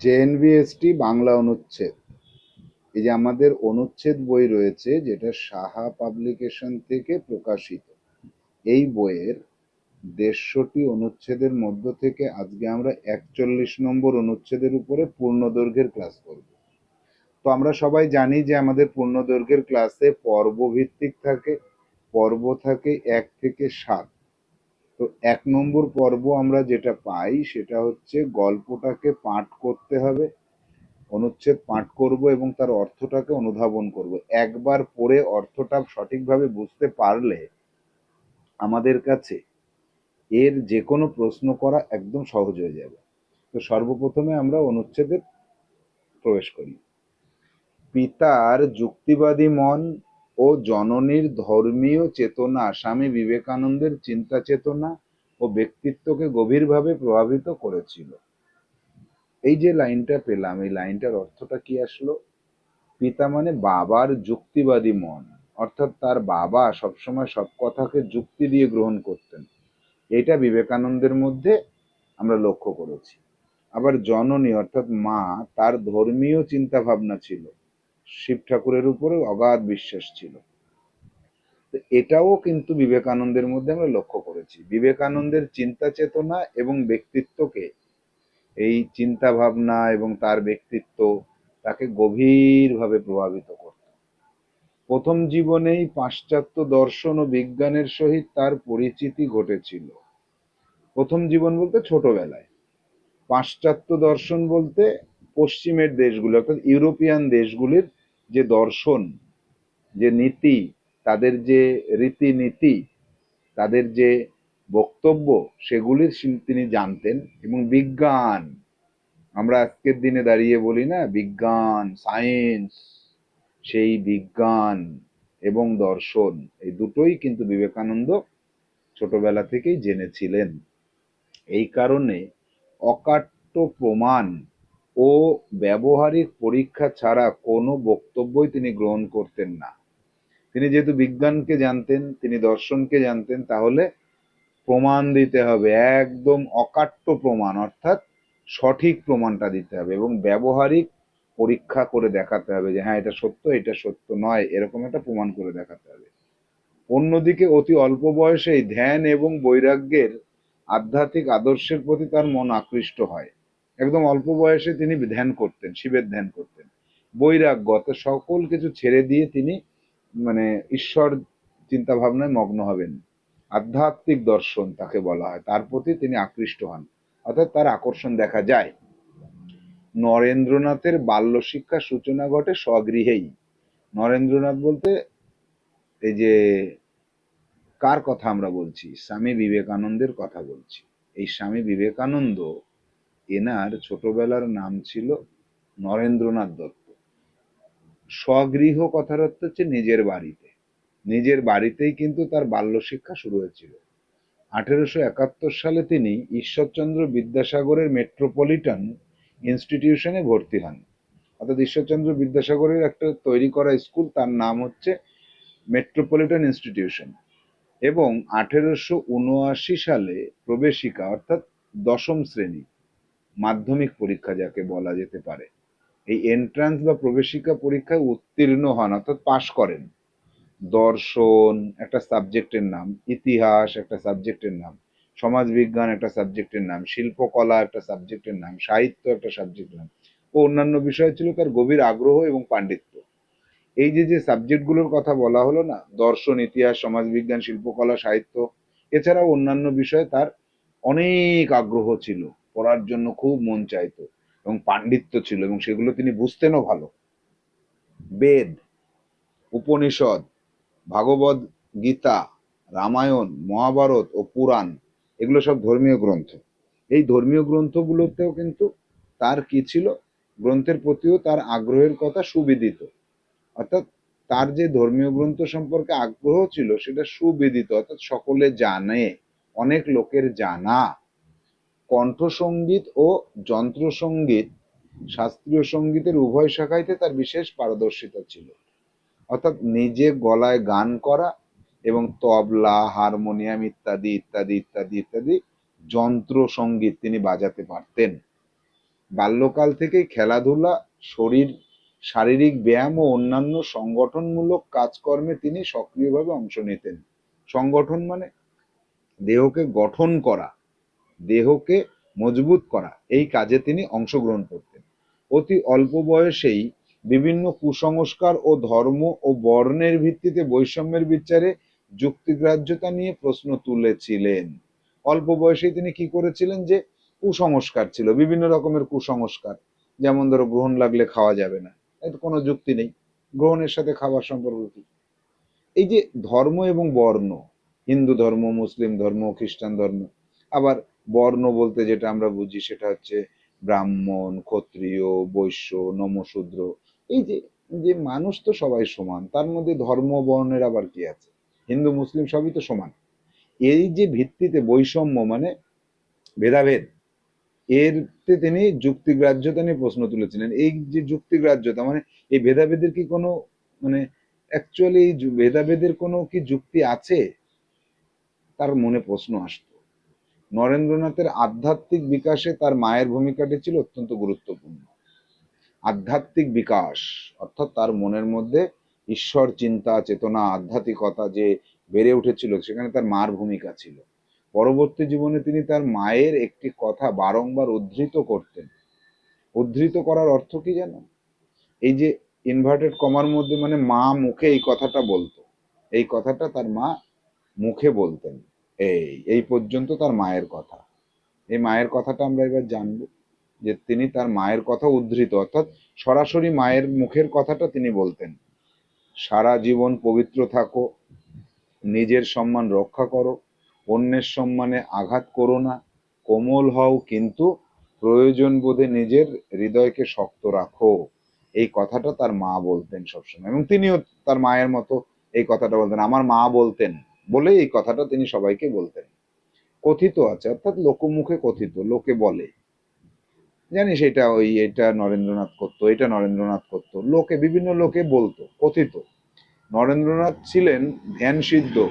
জেএনভিএসটি বাংলা অনুচ্ছেদ। এই যে আমাদের অনুচ্ছেদ বই রয়েছে, যেটা সাহা পাবলিকেশন থেকে প্রকাশিত, এই বইয়ের দেড়শোটি অনুচ্ছেদের মধ্য থেকে আজকে আমরা একচল্লিশ নম্বর অনুচ্ছেদের উপরে পূর্ণ দৈর্ঘ্যের ক্লাস করব। তো আমরা সবাই জানি যে আমাদের পূর্ণ দৈর্ঘ্যের ক্লাসে পর্ব ভিত্তিক থাকে, পর্ব থাকে এক থেকে সাত। তো এক নম্বর পর্ব আমরা যেটা পাই সেটা হচ্ছে গল্পটাকে পাঠ করতে হবে, অনুচ্ছেদ পাঠ করব এবং তার অর্থটাকে অনুধাবন করব। একবার পড়ে অর্থটা সঠিকভাবে বুঝতে পারলে আমাদের কাছে এর যে কোনো প্রশ্ন করা একদম সহজ হয়ে যাবে। তো সর্বপ্রথমে আমরা অনুচ্ছেদে প্রবেশ করি। পিতার যুক্তিবাদী মন ও জননীর ধর্মীয় চেতনা, স্বামী বিবেকানন্দের চিন্তা চেতনা ও ব্যক্তিত্বকে গভীরভাবে প্রভাবিত করেছিল। এই যে লাইনটা পেলাম, এই লাইনটার অর্থটা কি আসলো? পিতা মানে বাবার যুক্তিবাদী মন, অর্থাৎ তার বাবা সবসময় সব কথাকে যুক্তি দিয়ে গ্রহণ করতেন। এটা বিবেকানন্দের মধ্যে আমরা লক্ষ্য করেছি। আবার জননী, অর্থাৎ মা, তার ধর্মীয় চিন্তা ভাবনা ছিল। শিব ঠাকুরের উপরে অগাধ বিশ্বাস ছিল। তো এটাও কিন্তু বিবেকানন্দের মধ্যে আমরা লক্ষ্য করেছি। বিবেকানন্দের চিন্তা চেতনা এবং ব্যক্তিত্বকে, এই চিন্তা ভাবনা এবং তার ব্যক্তিত্ব তাকে গভীরভাবে প্রভাবিত করত। প্রথম জীবনেই পাশ্চাত্য দর্শন ও বিজ্ঞানের সহিত তার পরিচিতি ঘটেছিল। প্রথম জীবন বলতে ছোটবেলায়। পাশ্চাত্য দর্শন বলতে পশ্চিমের দেশগুলো, অর্থাৎ ইউরোপিয়ান দেশগুলির যে দর্শন, যে নীতি, তাদের যে রীতিনীতি, তাদের যে বক্তব্য, সেগুলির শিল- তিনি জানতেন এবং বিজ্ঞান। আমরা আজকের দিনে দাঁড়িয়ে বলি না, বিজ্ঞান, সায়েন্স, সেই বিজ্ঞান এবং দর্শন, এই দুটোই কিন্তু বিবেকানন্দ ছোটবেলা থেকেই জেনেছিলেন। এই কারণে অকাট্য প্রমাণ ও ব্যবহারিক পরীক্ষা ছাড়া কোনো বক্তব্যই তিনি গ্রহণ করতেন না। তিনি যেহেতু বিজ্ঞানকে জানতেন, তিনি দর্শনকে জানতেন, তাহলে প্রমাণ দিতে হবে, একদম অকাট্য প্রমাণ, অর্থাৎ সঠিক প্রমাণটা দিতে হবে এবং ব্যবহারিক পরীক্ষা করে দেখাতে হবে যে হ্যাঁ এটা সত্য এটা সত্য নয়, এরকম একটা প্রমাণ করে দেখাতে হবে। অন্যদিকে অতি অল্প বয়সেই ধ্যান এবং বৈরাগ্যের আধ্যাত্মিক আদর্শের প্রতি তার মন আকৃষ্ট হয়। একদম অল্প বয়সে তিনি ধ্যান করতেন, শিবের ধ্যান করতেন। বৈরাগ্য অর্থাৎ সকল কিছু ছেড়ে দিয়ে তিনি মানে ঈশ্বর চিন্তা ভাবনায় মগ্ন হবেন। আধ্যাত্মিক দর্শন তাকে বলা হয়। তার প্রতি তিনি আকৃষ্ট হন। অর্থাৎ তার আকর্ষণ দেখা যায়। নরেন্দ্রনাথের বাল্য শিক্ষার সূচনা ঘটে স্বগৃহেই। নরেন্দ্রনাথ বলতে এই যে কার কথা আমরা বলছি? স্বামী বিবেকানন্দের কথা বলছি। এই স্বামী বিবেকানন্দ এনার ছোটবেলার নাম ছিল নরেন্দ্রনাথ দত্ত। স্বগৃহ কথার অর্থ হচ্ছে নিজের বাড়িতে। নিজের বাড়িতেই কিন্তু তার বাল্য শিক্ষা শুরু হয়েছিল। আঠেরোশো একাত্তর সালে তিনি ঈশ্বরচন্দ্র বিদ্যাসাগরের মেট্রোপলিটন ইনস্টিটিউশনে ভর্তি হন। অর্থাৎ ঈশ্বরচন্দ্র বিদ্যাসাগরের একটা তৈরি করা স্কুল, তার নাম হচ্ছে মেট্রোপলিটন ইনস্টিটিউশন। এবং আঠেরোশো উনআশি সালে প্রবেশিকা, অর্থাৎ দশম শ্রেণি মাধ্যমিক পরীক্ষা যাকে বলা যেতে পারে। এই এন্ট্রান্স বা প্রবেশিকা পরীক্ষায় উত্তীর্ণ হন, অর্থাৎ পাশ করেন। দর্শন, একটা সাবজেক্টের নাম, ইতিহাস, একটা সাবজেক্টের নাম, সমাজবিজ্ঞান, একটা সাবজেক্টের নাম, শিল্পকলা, একটা সাবজেক্টের নাম, সাহিত্য, একটা সাবজেক্টের নাম, ও অন্যান্য বিষয় ছিল তার গভীর আগ্রহ এবং পাণ্ডিত্য। এই যে যে সাবজেক্টগুলোর কথা বলা হলো না, দর্শন, ইতিহাস, সমাজবিজ্ঞান, শিল্পকলা, সাহিত্য, এছাড়াও অন্যান্য বিষয়ে তার অনেক আগ্রহ ছিল। পড়ার জন্য খুব মন চাইতো এবং পাণ্ডিত্য ছিল এবং সেগুলো তিনি বুঝতেনও ভালো। বেদ, উপনিষদ, ভাগবত গীতা, রামায়ণ, মহাভারত ও পুরাণ এগুলো সব ধর্মীয় গ্রন্থ। এই ধর্মীয় গ্রন্থগুলোতেও কিন্তু তার কি ছিল? গ্রন্থের প্রতিও তার আগ্রহের কথা সুবিদিত। অর্থাৎ তার যে ধর্মীয় গ্রন্থ সম্পর্কে আগ্রহ ছিল সেটা সুবিদিত, অর্থাৎ সকলে জানে, অনেক লোকের জানা। কণ্ঠসঙ্গীত ও যন্ত্রসঙ্গীত শাস্ত্রীয় সঙ্গীতের উভয় শাখাইতে তার বিশেষ পারদর্শিতা ছিল। অর্থাৎ নিজে গলায় গান করা এবং তবলা, হারমোনিয়াম ইত্যাদি ইত্যাদি ইত্যাদি ইত্যাদি যন্ত্র সংগীত তিনি বাজাতে পারতেন। বাল্যকাল থেকেই খেলাধুলা, শরীর, শারীরিক ব্যায়াম ও অন্যান্য সংগঠনমূলক কাজকর্মে তিনি সক্রিয়ভাবে অংশ নিতেন। সংগঠন মানে দেহকে গঠন করা। দেহকে মজবুত করা। এই কাজে তিনি অংশগ্রহণ করতেন। অতি অল্প বয়সেই বিভিন্ন কুসংস্কার ও ধর্ম ও বর্ণের ভিত্তিতে বৈষম্যের বিচারে যুক্তিগ্রাহ্যতা নিয়ে প্রশ্ন তুলেছিলেন। অল্প বয়সেই তিনি কি করেছিলেন যে, কুসংস্কার ছিল, বিভিন্ন রকমের কুসংস্কার। যেমন ধরো, গ্রহণ লাগলে খাওয়া যাবে না। এর কোনো যুক্তি নেই। গ্রহণের সাথে খাবার সম্পর্ক কি? এই যে ধর্ম এবং বর্ণ, হিন্দু ধর্ম, মুসলিম ধর্ম, খ্রিস্টান ধর্ম, আবার বর্ণ বলতে যেটা আমরা বুঝি সেটা হচ্ছে ব্রাহ্মণ, ক্ষত্রিয়, বৈশ্য, নমশূদ্র। এই যে যে মানুষ তো সবাই সমান, তার মধ্যে ধর্ম বর্ণের আবার কি আছে? হিন্দু, মুসলিম সবই তো সমান। এই যে ভিত্তিতে বৈষম্য মানে ভেদাভেদ, এরতে তিনি যুক্তিগ্রাহ্যতা নিয়ে প্রশ্ন তুলেছিলেন। এই যে যুক্তিগ্রাহ্যতা মানে এই ভেদাভেদের কি কোনো মানে অ্যাকচুয়ালি ভেদাভেদের কোনো কি যুক্তি আছে? তার মনে প্রশ্ন আসতো। নরেন্দ্রনাথের আধ্যাত্মিক বিকাশে তার মায়ের ভূমিকাটি ছিল অত্যন্ত গুরুত্বপূর্ণ। আধ্যাত্মিক বিকাশ, অর্থাৎ তার মনের মধ্যে ঈশ্বর, চিন্তা, চেতনা, আধ্যাত্মিকতা যে বেড়ে উঠেছিল, সেখানে তার মার ভূমিকা ছিল। পরবর্তী জীবনে তিনি তার মায়ের একটি কথা বারংবার উদ্ধৃত করতেন। উদ্ধৃত করার অর্থ কি জানো? এই যে ইনভার্টেড কমার মধ্যে মানে মা মুখে এই কথাটা বলতো। এই কথাটা তার মা মুখে বলতেন। এই এই পর্যন্ত তার মায়ের কথা। এই মায়ের কথাটা আমরা এবার জানব যে তিনি তার মায়ের কথা উদ্ধৃত, অর্থাৎ সরাসরি মায়ের মুখের কথাটা তিনি বলতেন। সারা জীবন পবিত্র থাকো, নিজের সম্মান রক্ষা করো, অন্যের সম্মানে আঘাত করো না, কোমল হও, কিন্তু প্রয়োজন বোধে নিজের হৃদয়কে শক্ত রাখো। এই কথাটা তার মা বলতেন সবসময় এবং তিনিও তার মায়ের মতো এই কথাটা বলতেন। আমার মা বলতেন বলে এই কথাটা তিনি সবাইকে বলতেন। কথিত আছে, অর্থাৎ লোকমুখে কথিত, লোকে বলে। জানিস এটা ওই, এটা নরেন্দ্রনাথ করতো, এটা নরেন্দ্রনাথ করতো। লোকে, বিভিন্ন লোকে বলতো, কথিত। নরেন্দ্রনাথ ছিলেন ধ্যান সিদ্ধ।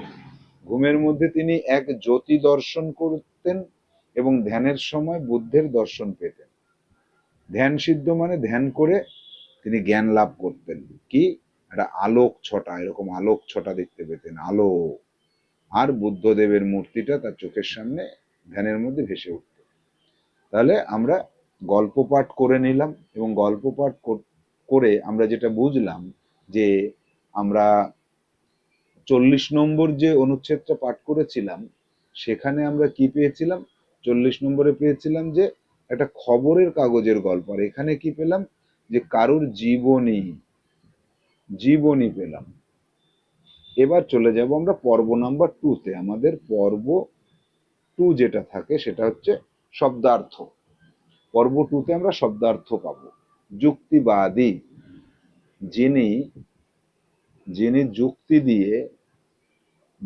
ঘুমের মধ্যে তিনি এক জ্যোতি দর্শন করতেন এবং ধ্যানের সময় বুদ্ধের দর্শন পেতেন। ধ্যান সিদ্ধ মানে ধ্যান করে তিনি জ্ঞান লাভ করতেন। কি? একটা আলোক ছটা, এরকম আলোক ছটা দেখতে পেতেন আলো আর বুদ্ধদেবের মূর্তিটা তার চোখের সামনে ধ্যানের মধ্যে ভেসে উঠত। তাহলে আমরা গল্প পাঠ করে নিলাম এবং গল্প পাঠ কর- আমরা যেটা বুঝলাম যে আমরা চল্লিশ নম্বর যে অনুচ্ছেদটা পাঠ করেছিলাম, সেখানে আমরা কি পেয়েছিলাম? চল্লিশ নম্বরে পেয়েছিলাম যে একটা খবরের কাগজের গল্প। আর এখানে কি পেলাম? যে কারুর জীবনী জীবনী পেলাম। এবার চলে যাব আমরা পর্ব নাম্বার টুতে আমাদের পর্ব টু যেটা থাকে সেটা হচ্ছে শব্দার্থ। পর্ব টুতে আমরা শব্দার্থ পাব। যুক্তিবাদী। যিনি যিনি যুক্তি দিয়ে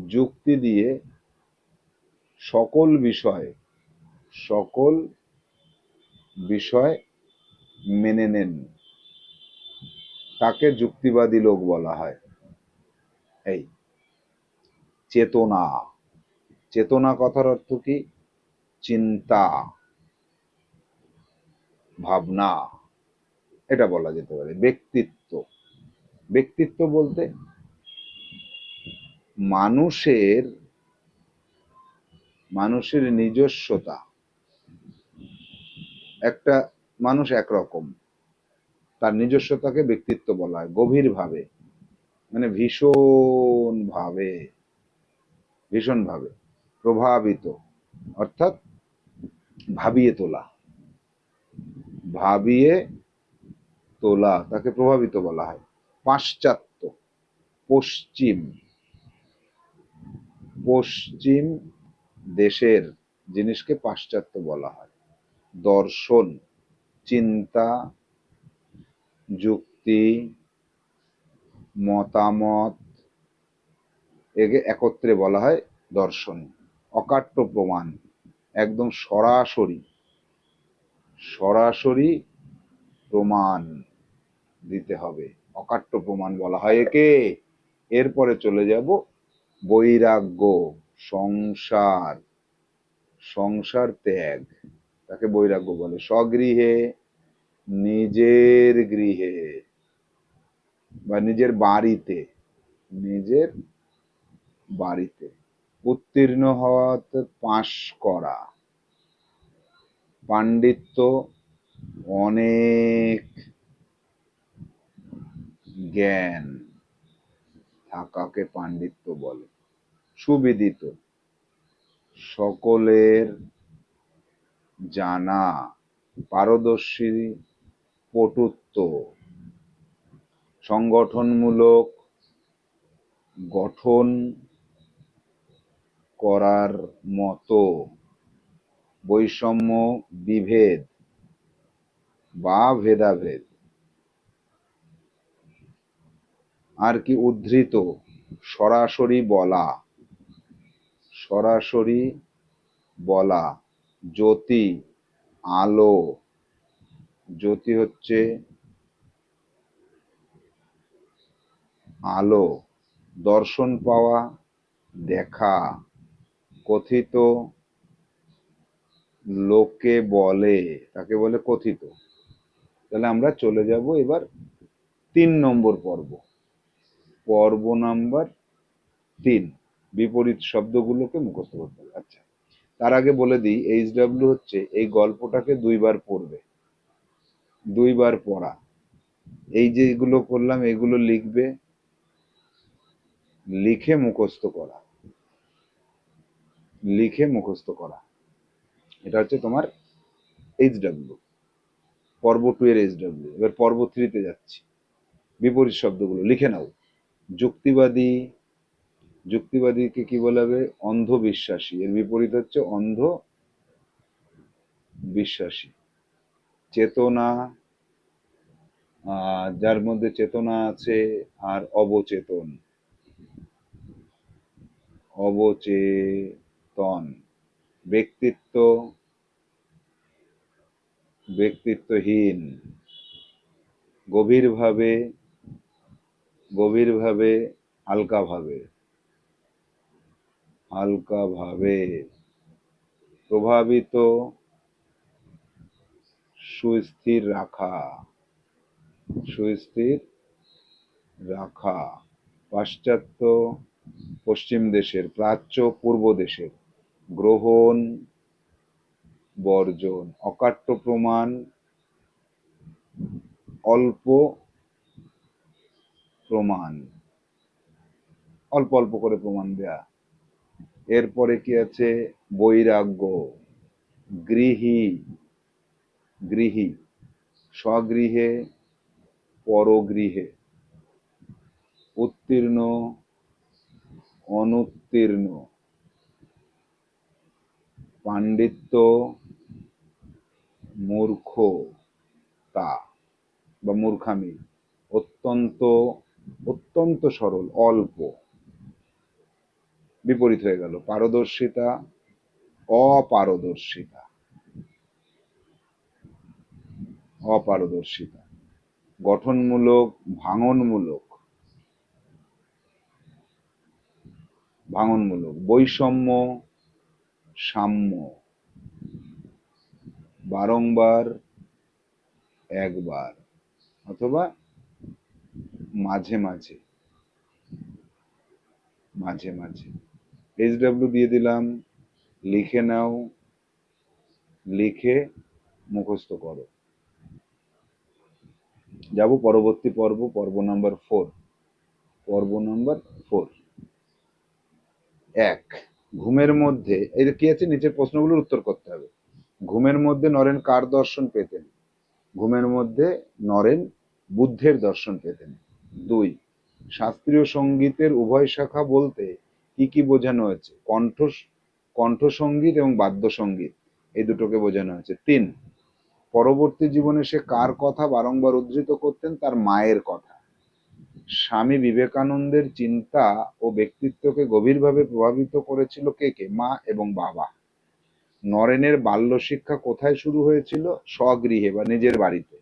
যুক্তি দিয়ে সকল বিষয় সকল বিষয় মেনে নেন। তাকে যুক্তিবাদী লোক বলা হয়। এই, চেতনা। চেতনা কথার অর্থ কি? চিন্তা, ভাবনা। এটা বলা যেতে পারে, ব্যক্তিত্ব। ব্যক্তিত্ব বলতে মানুষের মানুষের নিজস্বতা। একটা মানুষ একরকম, তার নিজস্বতাকে ব্যক্তিত্ব বলা হয়, গভীরভাবে। মানে ভীষণ ভাবে ভীষণ ভাবে প্রভাবিত, অর্থাৎ ভাবিয়ে তোলা। ভাবিয়ে তোলা, তাকে প্রভাবিত বলা হয়। পাশ্চাত্য, পশ্চিম পশ্চিম দেশের জিনিসকে পাশ্চাত্য বলা হয়। দর্শন, চিন্তা, যুক্তি মতামত একে একত্রে বলা হয় দর্শন, অকাট্য প্রমাণ, একদম সরাসরি সরাসরি প্রমাণ দিতে হবে। অকাট্য প্রমাণ বলা হয় একে। এরপরে চলে যাব বৈরাগ্য, সংসার সংসার ত্যাগ। তাকে বৈরাগ্য বলে। স্বগৃহে, নিজের গৃহে। বা নিজের বাড়িতে নিজের বাড়িতে উত্তীর্ণ হওয়াতে পাশ করা। পাণ্ডিত্য অনেক জ্ঞান থাকাকে পাণ্ডিত্য বলে। সুবিদিত। সকলের জানা, পারদর্শী, পটুত্ব। সংগঠনমূলক গঠন করার মতো বৈষম্য বিভেদ বা ভেদাভেদ আর কি উদ্ধৃত সরাসরি বলা সরাসরি বলা, জ্যোতি, আলো, জ্যোতি হচ্ছে আলো, দর্শন পাওয়া, দেখা, কথিত, লোকে বলে, তাকে বলে কথিত। তাহলে আমরা চলে যাব এবার তিন নম্বর পর্ব। পর্ব নাম্বার তিন, বিপরীত শব্দগুলোকে মুখস্থ করতে হবে। আচ্ছা তার আগে বলে দিই এইচ ডাব্লিউ হচ্ছে এই গল্পটাকে দুইবার পড়বে। দুইবার পড়া। এই যে এগুলো করলাম, এগুলো লিখবে লিখে মুখস্থ করা। লিখে মুখস্থ করা। এটা হচ্ছে তোমার এইচ ডাব্লিউ পর্ব টু এর এইচ ডাব্লিউ এবার পর্ব থ্রিতে যাচ্ছি। বিপরীত শব্দগুলো লিখে নাও। যুক্তিবাদী, যুক্তিবাদীকে কি বলা হবে? অন্ধবিশ্বাসী। এর বিপরীত হচ্ছে অন্ধ বিশ্বাসী চেতনা যার মধ্যে চেতনা আছে আর অবচেতন। অবচেতন। ব্যক্তিত্ব ব্যক্তিত্বহীন। গভীরভাবে গভীরভাবে হালকাভাবে। হালকাভাবে। প্রভাবিত সুস্থির রাখা। সুস্থির রাখা। পাশ্চাত্য পশ্চিম দেশের, প্রাচ্য পূর্ব দেশের গ্রহণ, বর্জন, অকাট্য প্রমাণ, অল্প প্রমাণ। অল্প অল্প করে প্রমাণ দেয়া। এরপরে কি আছে? বৈরাগ্য, গৃহী গৃহী, স্বগৃহে, পরগৃহে। উত্তীর্ণ অনুত্তীর্ণ। পাণ্ডিত্য মূর্খতা বা মূর্খামি অত্যন্ত অত্যন্ত সরল, অল্প। বিপরীত হয়ে গেল, পারদর্শিতা, অপারদর্শিতা। অপারদর্শিতা। গঠনমূলক, ভাঙনমূলক ভাঙনমূলক, বৈষম্য, সাম্য। বারংবার, একবার অথবা মাঝে মাঝে মাঝে মাঝে। এইচ ডাব্লিউ দিয়ে দিলাম, লিখে নাও, লিখে মুখস্থ করো। যাব পরবর্তী পর্ব পর্ব নাম্বার ফোর পর্ব নাম্বার ফোর এক, ঘুমের মধ্যে, এই কি আছে নিচের প্রশ্নগুলোর উত্তর করতে হবে। ঘুমের মধ্যে নরেন কার দর্শন পেতেন? ঘুমের মধ্যে নরেন বুদ্ধের দর্শন পেতেন। দুই, শাস্ত্রীয় সঙ্গীতের উভয় শাখা বলতে কি কি বোঝানো হয়েছে? কণ্ঠ, কণ্ঠসঙ্গীত এবং বাদ্যসঙ্গীত, এই দুটোকে বোঝানো হয়েছে। তিন, পরবর্তী জীবনে সে কার কথা বারংবার উদ্ধৃত করতেন? তার মায়ের কথা। স্বামী বিবেকানন্দের চিন্তা ও ব্যক্তিত্বকে গভীরভাবে প্রভাবিত করেছিল কে কে? মা এবং বাবা। নরেনের বাল্য শিক্ষা কোথায় শুরু হয়েছিল? স্বগৃহে বা নিজের বাড়িতে।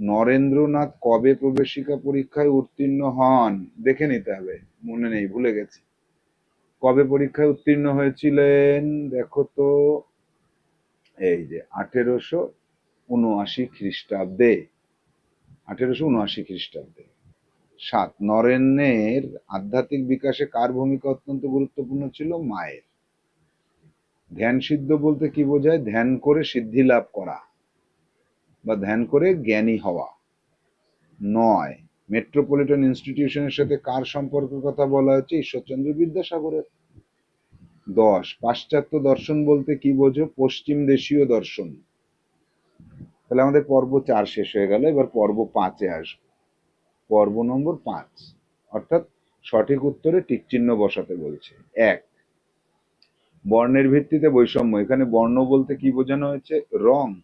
নরেন্দ্রনাথ কবে প্রবেশিকা পরীক্ষায় উত্তীর্ণ হন? দেখে নিতে হবে। মনে নেই, ভুলে গেছি। কবে পরীক্ষায় উত্তীর্ণ হয়েছিলেন? দেখো তো। এই যে, আঠেরোশো উনআশি খ্রিস্টাব্দে। আঠেরোশো উনআশি খ্রিস্টাব্দে। সাত। নরেনের আধ্যাত্মিক বিকাশে কার ভূমিকা অত্যন্ত গুরুত্বপূর্ণ ছিল? মায়ের। ধ্যান সিদ্ধ বলতে কি বোঝায়? ধ্যান করে সিদ্ধি লাভ করা বা ধ্যান করে জ্ঞানী হওয়া। নয়, মেট্রোপলিটন ইনস্টিটিউশনের সাথে কার সম্পর্কের কথা বলা হচ্ছে ঈশ্বরচন্দ্র বিদ্যাসাগরের। দশ, পাশ্চাত্য দর্শন বলতে কি বোঝো? পশ্চিম দেশীয় দর্শন। তাহলে আমাদের পর্ব চার শেষ হয়ে গেল। এবার পর্ব পাঁচে আসবে। পর্ব নম্বর পাঁচ। অর্থাৎ সঠিক উত্তরে টিক চিহ্ন বসাতে বলছে। এক, বর্ণের ভিত্তিতে বৈষম্য। এখানে বর্ণ বলতে কি বোঝানো হয়েছে? রং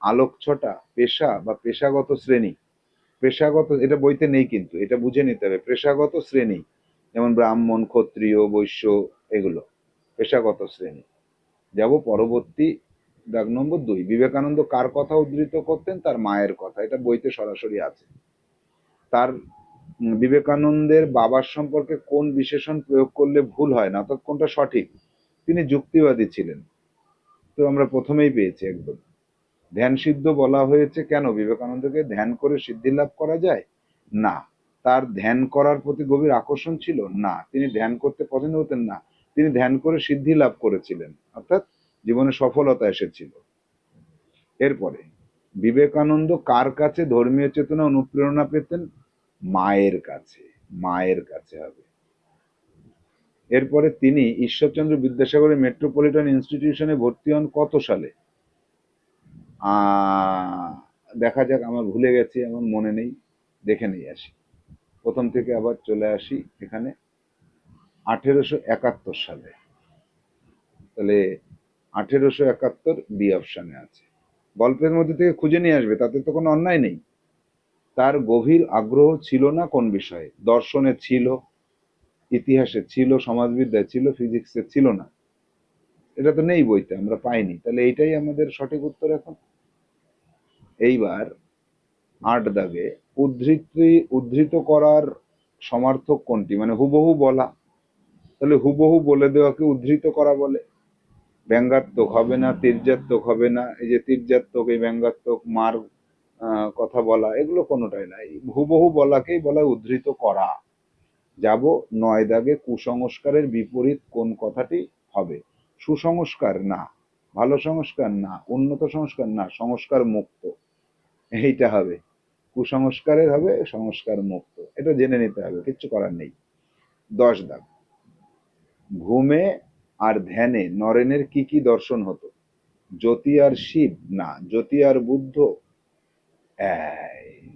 আলোকছটা পেশা বা পেশাগত শ্রেণি। পেশাগত, এটা বইতে নেই কিন্তু, এটা বুঝে নিতে হবে। পেশাগত শ্রেণি, যেমন ব্রাহ্মণ, ক্ষত্রিয়, বৈশ্য, এগুলো। পেশাগত শ্রেণি। যাব পরবর্তী, দাগ নম্বর দুই। বিবেকানন্দ কার কথা উদ্ধৃত করতেন? তার মায়ের কথা। এটা বইতে সরাসরি আছে। তার বিবেকানন্দের বাবার সম্পর্কে কোন বিশেষণ প্রয়োগ করলে ভুল হয় না, অর্থাৎ কোনটা সঠিক, তিনি যুক্তিবাদী ছিলেন। তো আমরা প্রথমেই পেয়েছি একদম। ধ্যান সিদ্ধ বলা হয়েছে কেন? বিবেকানন্দকে ধ্যান করে সিদ্ধি লাভ করা যায়? না। তার ধ্যান করার প্রতি গভীর আকর্ষণ ছিল? না। তিনি ধ্যান করতে পছন্দ হতেন না। তিনি ধ্যান করে সিদ্ধি লাভ করেছিলেন, অর্থাৎ জীবনে সফলতা এসেছিল। এরপরে, বিবেকানন্দ কার কাছে ধর্মীয় চেতনা অনুপ্রেরণা পেতেন? মায়ের কাছে মায়ের কাছে হবে। এরপরে তিনি ঈশ্বরচন্দ্র বিদ্যাসাগরের মেট্রোপলিটন ইনস্টিটিউশনে ভর্তি হন কত সালে? দেখা যাক, আমার ভুলে গেছি, আমার মনে নেই। দেখে নিয়ে আসি। প্রথম থেকে আবার চলে আসি এখানে। আঠেরোশো একাত্তর সালে। তাহলে আঠেরোশো একাত্তর বি অপশানে আছে। গল্পের মধ্যে থেকে খুঁজে নিয়ে আসবে, তাতে তো কোনো অন্যায় নেই। তার গভীর আগ্রহ ছিল না কোন বিষয়ে? দর্শনে ছিল ইতিহাসে ছিল সমাজবিদ্যায় ছিল ফিজিক্সে ছিল না। এটা তো নেই বইতে আমরা পাইনি। তাহলে এইটাই আমাদের সঠিক উত্তর এখন? এইবার আট দাগে উদ্ধৃতি উদ্ধৃত করার সমার্থক কোনটি? মানে হুবহু বলা। তাহলে হুবহু বলে দেওয়াকে উদ্ধৃত করা বলে। ব্যঙ্গাত্মক হবে না তীর্যাত্মক হবে না। এই যে তীর্যাত্মক এই ব্যঙ্গাত্মক মার আহ, কথা বলা, এগুলো কোনোটাই নাই হুবহু বলাকেই বলা উদ্ধৃত করা। যাব নয় দাগে কুসংস্কারের বিপরীত কোন কথাটি হবে? সুসংস্কার না, ভালো সংস্কার না, উন্নত সংস্কার না, সংস্কার মুক্ত। এইটা হবে। কুসংস্কারের হবে, সংস্কার মুক্ত। এটা জেনে নিতে হবে, কিচ্ছু করার নেই। দশ দাগ। ঘুমে আর ধ্যানে নরেনের কি কি দর্শন হতো? জ্যোতি আর শিব না, জ্যোতি আর বুদ্ধ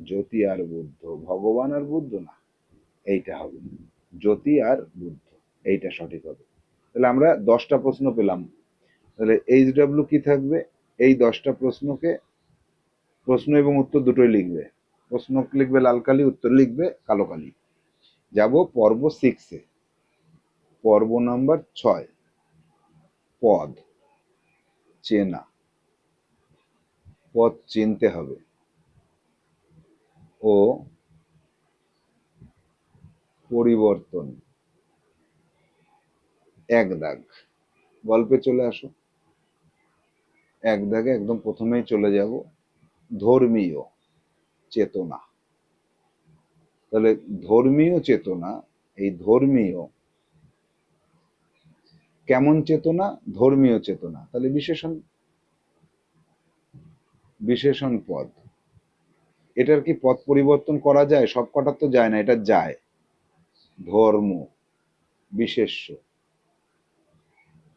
জ্যোতি আর বুদ্ধ, ভগবান আর বুদ্ধ না, এইটা হবে। জ্যোতি আর বুদ্ধ, এইটা সঠিক হবে। তাহলে আমরা দশটা প্রশ্ন পেলাম। তাহলে এইচ ডাব্লিউ কি থাকবে? এই দশটা প্রশ্নকে প্রশ্ন এবং উত্তর দুটোই লিখবে। প্রশ্ন লিখবে লাল কালি, উত্তর লিখবে কালো কালি। যাব পর্ব সিক্সে পর্ব নাম্বার ছয়। পদ, চেনা। পদ চিনতে হবে। ও পরিবর্তন। এক দাগ। গল্পে চলে আসো। এক দাগে একদম প্রথমেই চলে যাব, ধর্মীয় চেতনা। তাহলে ধর্মীয় চেতনা, এই ধর্মীয় কেমন চেতনা? ধর্মীয় চেতনা। তাহলে বিশেষণ বিশেষণ পদ। এটার কি পথ পরিবর্তন করা যায়? সব কটার তো যায় না, এটা যায়। ধর্ম, বিশেষ্য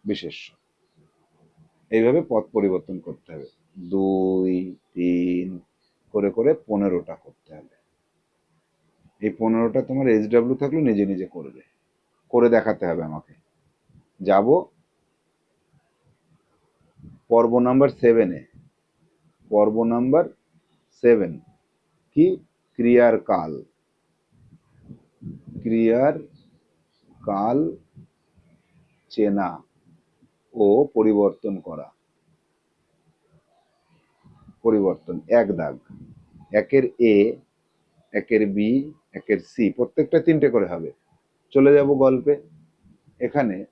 বিশেষ্য। এইভাবে পথ পরিবর্তন করতে হবে। দুই, তিন, করে করে পনেরোটা করতে হবে। এই পনেরোটা তোমার এইচ ডাব্লিউ থাকলে নিজে নিজে করবে। করে দেখাতে হবে আমাকে। যাব পর্ব নাম্বার সেভেনে। পর্ব নাম্বার সেভেন। কি? ক্রিয়ার কাল। ক্রিয়ার কাল চেনা ও পরিবর্তন করা। পরিবর্তন, এক দাগ। একের এ, একের বি, একের সি, প্রত্যেকটা তিনটে করে হবে। চলে যাব গল্পে। এখানে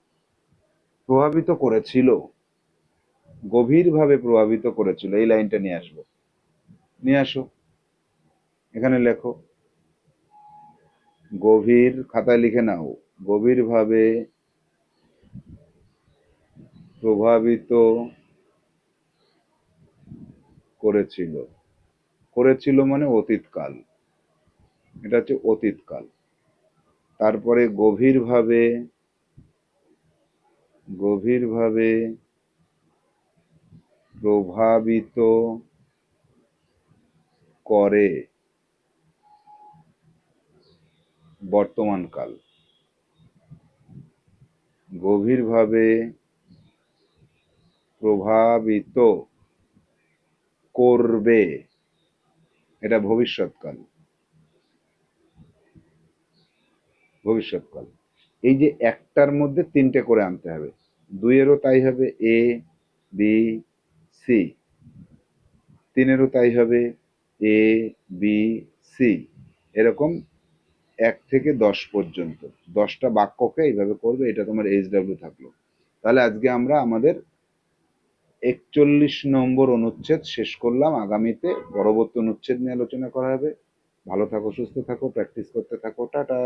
প্রভাবিত করেছিল, গভীরভাবে প্রভাবিত করেছিল, এই লাইনটা নিয়ে আসব। নিয়ে আসো। এখানে লেখো, গভীর খাতায় লিখে নাও, গভীরভাবে প্রভাবিত করেছিল। করেছিল মানে অতীতকাল। এটা হচ্ছে অতীতকাল। তারপরে গভীরভাবে গভীরভাবে প্রভাবিত করে বর্তমানকাল। গভীরভাবে প্রভাবিত করবে এটা ভবিষ্যৎকাল। ভবিষ্যৎকাল। এই যে একটার মধ্যে তিনটে করে আনতে হবে। দুইয়েরও তাই হবে এ বি সি তিনেরও তাই হবে এ বি সি এরকম এক থেকে দশ পর্যন্ত। দশটা বাক্যকে এইভাবে করবে, এটা তোমার এইচ ডাব্লিউ থাকল। তাহলে আজকে আমরা আমাদের একচল্লিশ নম্বর অনুচ্ছেদ শেষ করলাম। আগামীতে পরবর্তী অনুচ্ছেদ নিয়ে আলোচনা করা হবে। ভালো থাকো, সুস্থ থাকো প্র্যাকটিস করতে থাকো। টাটা!